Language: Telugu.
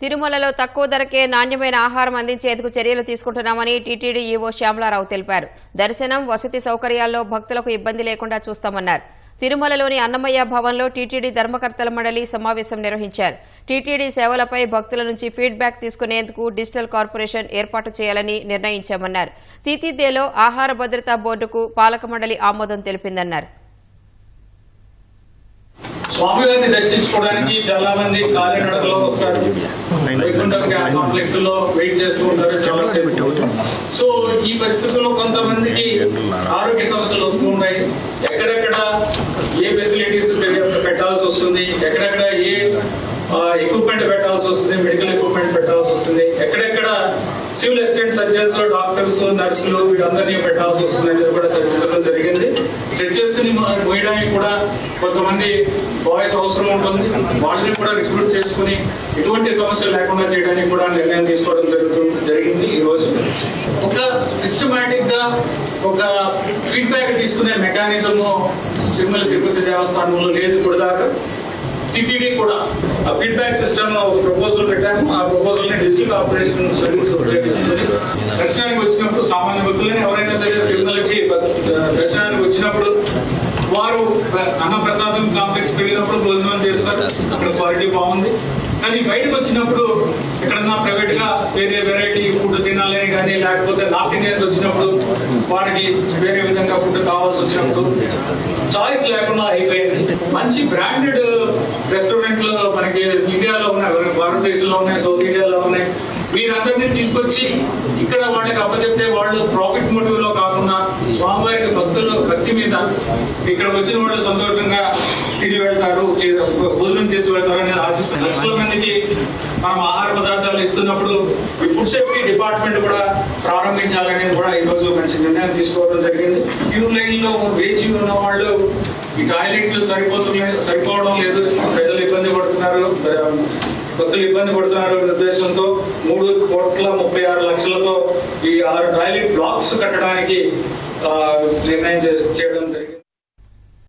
తిరుమలలో తక్కువ ధరకే నాణ్యమైన ఆహారం అందించేందుకు చర్యలు తీసుకుంటున్నామని టీటీడీ ఈవో శ్యామలారావు తెలిపారు. దర్శనం వసతి సౌకర్యాల్లో భక్తులకు ఇబ్బంది లేకుండా చూస్తామన్నారు. తిరుమలలోని అన్నమయ్య భవన్లో టీటీడీ ధర్మకర్తల మండలి సమావేశం నిర్వహించారు. టీటీడీ సేవలపై భక్తుల నుంచి ఫీడ్బ్యాక్ తీసుకునేందుకు డిజిటల్ కార్పొరేషన్ ఏర్పాటు చేయాలని నిర్ణయించామన్నారు. తీతిదేలో ఆహార భద్రతా బోర్డుకు పాలక మండలి ఆమోదం తెలిపిందన్నారు. స్వామివారిని దర్శించుకోవడానికి చాలా మంది కార్యకర్తలు వస్తారు. కాంప్లెక్స్లో వెయిట్ చేస్తూ ఉంటారు చాలా సేపు సో ఈ పరిస్థితుల్లో కొంతమందికి ఆరోగ్య సమస్యలు వస్తూ ఉన్నాయి. ఎక్కడెక్కడ ఏ ఫెసిలిటీస్ పెట్టాల్సి వస్తుంది? ఎక్కడెక్కడ ఏ ఎక్విప్మెంట్ పెట్టాల్సి వస్తుంది? మెడికల్ ఎక్విప్మెంట్ పెట్టాల్సి వస్తుంది? ఎక్కడెక్కడ సివిల్ అసిస్టెంట్ సర్జన్స్ డాక్టర్స్ నర్సులు వీళ్ళందరినీ పెట్టాల్సి వస్తుందని కూడా చర్చించడం జరిగింది. స్ట్రెచెస్ని మోయడానికి కూడా కొంతమంది బాయ్స్ అవసరం ఉంటుంది. వాళ్ళని కూడా రిక్రూట్ చేసుకుని ఎటువంటి సమస్య లేకుండా చేయడానికి కూడా నిర్ణయం తీసుకోవడం జరుగుతుంది జరిగింది ఈ రోజు. ఒక సిస్టమేటిక్గా ఒక ఫీడ్బ్యాక్ తీసుకునే మెకానిజము తిరుమల తిరుపతి దేవస్థానంలో లేదు ఇప్పుడు దాకా టిటిడి కూడా ఆ ఫీడ్బ్యాక్ సిస్టమ్ ప్రపోజల్ పెట్టాము. ఆ ప్రపోజల్ని డిజిటల్ కార్పొరేషన్ సర్వీస్ దర్శనానికి వచ్చినప్పుడు సామాన్య భక్తులని ఎవరైనా సరే తిరుమలకి దర్శనానికి వచ్చినప్పుడు వారు అన్నప్రసాదం కాంప్లెక్స్ వెళ్ళినప్పుడు భోజనం చేస్తారు. అక్కడ క్వాలిటీ బాగుంది. కానీ బయటకు వచ్చినప్పుడు ఎక్కడన్నా ప్రైవేట్గా వేరే వెరైటీ ఫుడ్ తినాలని కానీ లేకపోతే నార్త్ ఇండియన్స్ వచ్చినప్పుడు వారికి వేరే విధంగా ఫుడ్ కావాల్సి వచ్చినప్పుడు చాయిస్ లేకుండా అయిపోయింది. మంచి బ్రాండెడ్ రెస్టారెంట్లు మనకి ఇండియాలో ఉన్నాయి భారతదేశంలో ఉన్నాయి సౌత్ ఇండియాలో ఉన్నాయి. వీరందరినీ తీసుకొచ్చి ఇక్కడ వాళ్ళకి అప్పచెప్తే వాళ్ళు ప్రాఫిట్ మోటివ్లో కాకుండా స్వామివారికి భక్తులు భక్తి మీద ఇక్కడ వచ్చిన వాళ్ళు సంతోషంగా తిరిగి వెళ్తారు భోజనం చేసి వెళ్తారు అనేది ఆశిస్తాను లక్షల మందికి మనం ఆహార పదార్థాలు ఇస్తున్నప్పుడు ఈ ఫుడ్ సేఫ్టీ డిపార్ట్మెంట్ కూడా ప్రారంభించాలనేది కూడా ఈ రోజు మంచి నిర్ణయం తీసుకోవడం జరిగింది. క్యూ లైన్లో వేచి ఉన్న వాళ్ళు ఈ టాయిలెట్లు సరిపోతున్నాయి సరిపోవడం లేదు. ప్రజలు ఇబ్బంది పడుతున్నారు నిర్దేశంతో ఉద్దేశంతో మూడు కోట్ల ముప్పై ఆరు లక్షలతో ఈ ఆరు టాయిలెట్ బ్లాక్స్ కట్టడానికి నిర్ణయం చేసి- చేయడం